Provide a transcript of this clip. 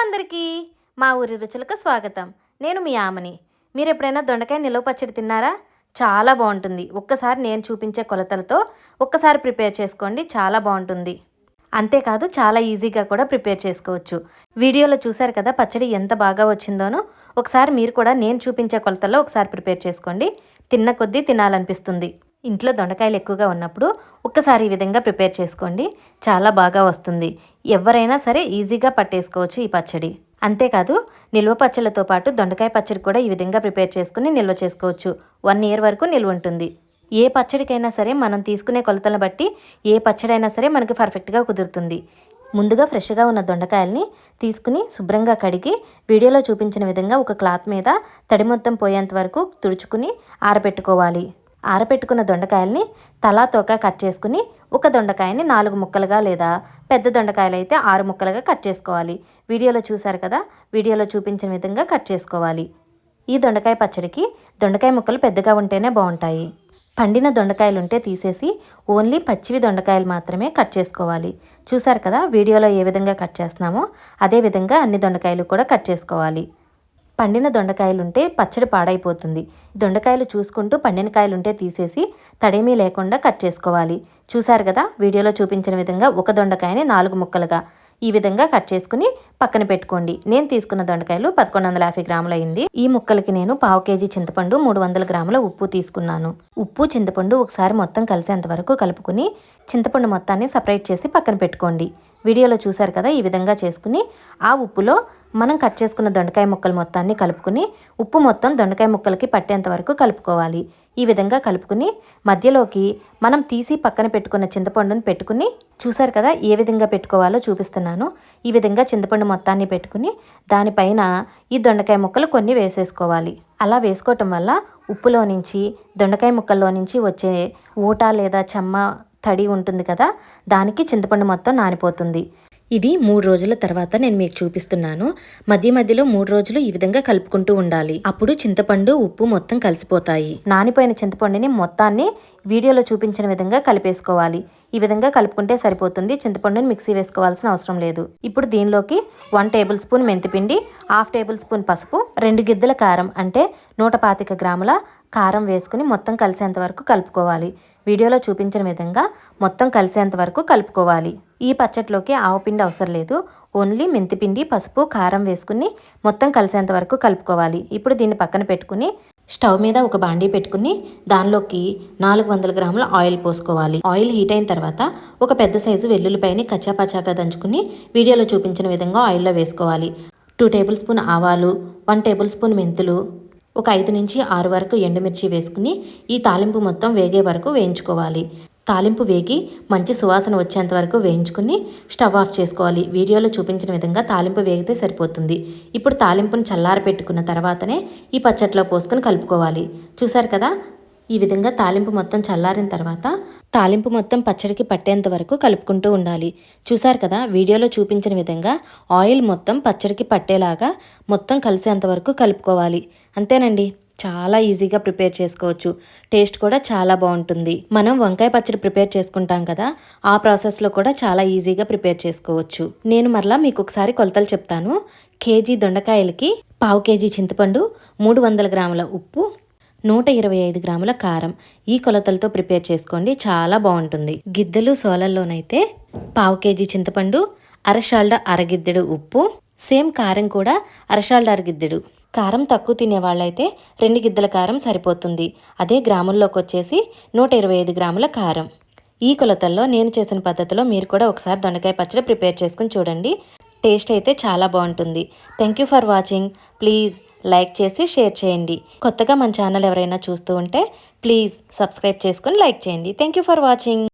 అందరికీ మా ఊరి రుచులకు స్వాగతం. నేను మీ ఆమని మీరు ఎప్పుడైనా దొండకాయ నిలవ పచ్చడి తిన్నారా? చాలా బాగుంటుంది. ఒక్కసారి నేను చూపించే కొలతలతో ఒక్కసారి ప్రిపేర్ చేసుకోండి. చాలా బాగుంటుంది. అంతేకాదు చాలా ఈజీగా కూడా ప్రిపేర్ చేసుకోవచ్చు. వీడియోలో చూశారు కదా పచ్చడి ఎంత బాగా వచ్చిందోనో? ఒకసారి మీరు కూడా నేను చూపించే కొలతల్లో ఒకసారి ప్రిపేర్ చేసుకోండి. తిన్న కొద్దీ తినాలనిపిస్తుంది. ఇంట్లో దొండకాయలు ఎక్కువగా ఉన్నప్పుడు ఒక్కసారి ఈ విధంగా ప్రిపేర్ చేసుకోండి. చాలా బాగా వస్తుంది. ఎవరైనా సరే ఈజీగా పట్టేసుకోవచ్చు ఈ పచ్చడి. అంతేకాదు నిల్వ పచ్చళ్ళతో పాటు దొండకాయ పచ్చడి కూడా ఈ విధంగా ప్రిపేర్ చేసుకుని నిల్వ చేసుకోవచ్చు. వన్ ఇయర్ వరకు నిల్వ ఉంటుంది. ఏ పచ్చడికైనా సరే మనం తీసుకునే కొలతలను బట్టి ఏ పచ్చడి అయినా సరే మనకి పర్ఫెక్ట్గా కుదురుతుంది. ముందుగా ఫ్రెష్గా ఉన్న దొండకాయల్ని తీసుకుని శుభ్రంగా కడిగి వీడియోలో చూపించిన విధంగా ఒక క్లాత్ మీద తడి మొత్తం పోయేంత వరకు తుడుచుకుని ఆరబెట్టుకోవాలి. ఆరబెట్టుకున్న దొండకాయల్ని తలా తోక కట్ చేసుకుని ఒక దొండకాయని నాలుగు ముక్కలుగా లేదా పెద్ద దొండకాయలు అయితే ఆరు ముక్కలుగా కట్ చేసుకోవాలి. వీడియోలో చూశారు కదా? వీడియోలో చూపించిన విధంగా కట్ చేసుకోవాలి. ఈ దొండకాయ పచ్చడికి దొండకాయ ముక్కలు పెద్దగా ఉంటేనే బాగుంటాయి. పండిన దొండకాయలు ఉంటే తీసేసి ఓన్లీ పచ్చివి దొండకాయలు మాత్రమే కట్ చేసుకోవాలి. చూసారు కదా? వీడియోలో ఏ విధంగా కట్ చేస్తున్నామో అదే విధంగా అన్ని దొండకాయలు కూడా కట్ చేసుకోవాలి. పండిన దొండకాయలు ఉంటే పచ్చడి పాడైపోతుంది. దొండకాయలు చూసుకుంటూ పండిన కాయలు ఉంటే తీసేసి తడేమీ లేకుండా కట్ చేసుకోవాలి. చూశారు కదా? వీడియోలో చూపించిన విధంగా ఒక దొండకాయని నాలుగు ముక్కలుగా ఈ విధంగా కట్ చేసుకుని పక్కన పెట్టుకోండి. నేను తీసుకున్న దొండకాయలు పదకొండు వందల యాభై గ్రాములు అయింది. ఈ ముక్కలకి నేను పావు కేజీ చింతపండు మూడు వందల గ్రాముల ఉప్పు తీసుకున్నాను. ఉప్పు చింతపండు ఒకసారి మొత్తం కలిసేంత వరకు కలుపుకుని చింతపండు మొత్తాన్ని సపరేట్ చేసి పక్కన పెట్టుకోండి. వీడియోలో చూశారు కదా ఈ విధంగా చేసుకుని ఆ ఉప్పులో మనం కట్ చేసుకున్న దొండకాయ ముక్కలు మొత్తాన్ని కలుపుకుని ఉప్పు మొత్తం దొండకాయ ముక్కలకి పట్టేంత వరకు కలుపుకోవాలి. ఈ విధంగా కలుపుకుని మధ్యలోకి మనం తీసి పక్కన పెట్టుకున్న చింతపండుని పెట్టుకుని చూసారు కదా ఏ విధంగా పెట్టుకోవాలో చూపిస్తున్నాను. ఈ విధంగా చింతపండు మొత్తాన్ని పెట్టుకుని దానిపైన ఈ దొండకాయ ముక్కలు కొన్ని వేసేసుకోవాలి. అలా వేసుకోవటం వల్ల ఉప్పులో నుంచి దొండకాయ ముక్కల్లో నుంచి వచ్చే ఊట లేదా చెమ్మ తడి ఉంటుంది కదా దానికి చింతపండు మొత్తం నానిపోతుంది. ఇది మూడు రోజుల తర్వాత నేను మీకు చూపిస్తున్నాను. మధ్య మధ్యలో మూడు రోజులు ఈ విధంగా కలుపుకుంటూ ఉండాలి. అప్పుడు చింతపండు ఉప్పు మొత్తం కలిసిపోతాయి. నానిపోయిన చింతపండుని మొత్తాన్ని వీడియోలో చూపించిన విధంగా కలిపేసుకోవాలి. ఈ విధంగా కలుపుకుంటే సరిపోతుంది. చింతపండుని మిక్సీ వేసుకోవాల్సిన అవసరం లేదు. ఇప్పుడు దీనిలోకి వన్ టేబుల్ స్పూన్ మెంతిపిండి హాఫ్ టేబుల్ స్పూన్ పసుపు రెండు గిద్దల కారం అంటే నూట పాతిక గ్రాముల కారం వేసుకుని మొత్తం కలిసేంత వరకు కలుపుకోవాలి. వీడియోలో చూపించిన విధంగా మొత్తం కలిసేంత వరకు కలుపుకోవాలి. ఈ పచ్చట్లోకి ఆవపిండి అవసరం లేదు. ఓన్లీ మెంతిపిండి పసుపు కారం వేసుకుని మొత్తం కలిసేంత వరకు కలుపుకోవాలి. ఇప్పుడు దీన్ని పక్కన పెట్టుకుని స్టవ్ మీద ఒక బాండీ పెట్టుకుని దానిలోకి నాలుగు వందల గ్రాముల ఆయిల్ పోసుకోవాలి. ఆయిల్ హీట్ అయిన తర్వాత ఒక పెద్ద సైజు వెల్లుల్లిపైని కచ్చాపచ్చాగా దంచుకుని వీడియోలో చూపించిన విధంగా ఆయిల్లో వేసుకోవాలి. టూ టేబుల్ స్పూన్ ఆవాలు వన్ టేబుల్ స్పూన్ మెంతులు ఒక ఐదు నుంచి ఆరు వరకు ఎండుమిర్చి వేసుకుని ఈ తాలింపు మొత్తం వేగే వరకు వేయించుకోవాలి. తాలింపు వేగి మంచి సువాసన వచ్చేంత వరకు వేయించుకుని స్టవ్ ఆఫ్ చేసుకోవాలి. వీడియోలో చూపించిన విధంగా తాలింపు వేగితే సరిపోతుంది. ఇప్పుడు తాలింపును చల్లార పెట్టుకున్న తర్వాతనే ఈ పచ్చట్లో పోసుకొని కలుపుకోవాలి. చూసారు కదా? ఈ విధంగా తాలింపు మొత్తం చల్లారిన తర్వాత తాలింపు మొత్తం పచ్చడికి పట్టేంత వరకు కలుపుకుంటూ ఉండాలి. చూసారు కదా వీడియోలో చూపించిన విధంగా ఆయిల్ మొత్తం పచ్చడికి పట్టేలాగా మొత్తం కలిసేంత వరకు కలుపుకోవాలి. అంతేనండి చాలా ఈజీగా ప్రిపేర్ చేసుకోవచ్చు. టేస్ట్ కూడా చాలా బాగుంటుంది. మనం వంకాయ పచ్చడి ప్రిపేర్ చేసుకుంటాం కదా ఆ ప్రాసెస్లో కూడా చాలా ఈజీగా ప్రిపేర్ చేసుకోవచ్చు. నేను మరలా మీకు ఒకసారి కొలతలు చెప్తాను. కేజీ దొండకాయలకి పావు కేజీ చింతపండు మూడు వందల గ్రాముల ఉప్పు నూట ఇరవై ఐదు గ్రాముల కారం. ఈ కొలతలతో ప్రిపేర్ చేసుకోండి. చాలా బాగుంటుంది. గిద్దలు సోలల్లోనైతే పావు కేజీ చింతపండు అరషాల్డ అరగిద్దెడు ఉప్పు సేమ్ కారం కూడా అరషాల్డ అరగిద్దెడు. కారం తక్కువ తినే వాళ్ళైతే రెండు గిద్దల కారం సరిపోతుంది. అదే గ్రాముల్లోకి వచ్చేసి నూట ఇరవై ఐదు గ్రాముల కారం. ఈ కొలతల్లో నేను చేసిన పద్ధతిలో మీరు కూడా ఒకసారి దొండకాయ పచ్చడి ప్రిపేర్ చేసుకుని చూడండి. టేస్ట్ అయితే చాలా బాగుంటుంది. Thank you for watching. Please like చేసి షేర్ చేయండి. కొత్తగా మన ఛానల్ ఎవరైనా చూస్తూ ఉంటే ప్లీజ్ సబ్స్క్రైబ్ చేసుకుని లైక్ చేయండి. Thank you for watching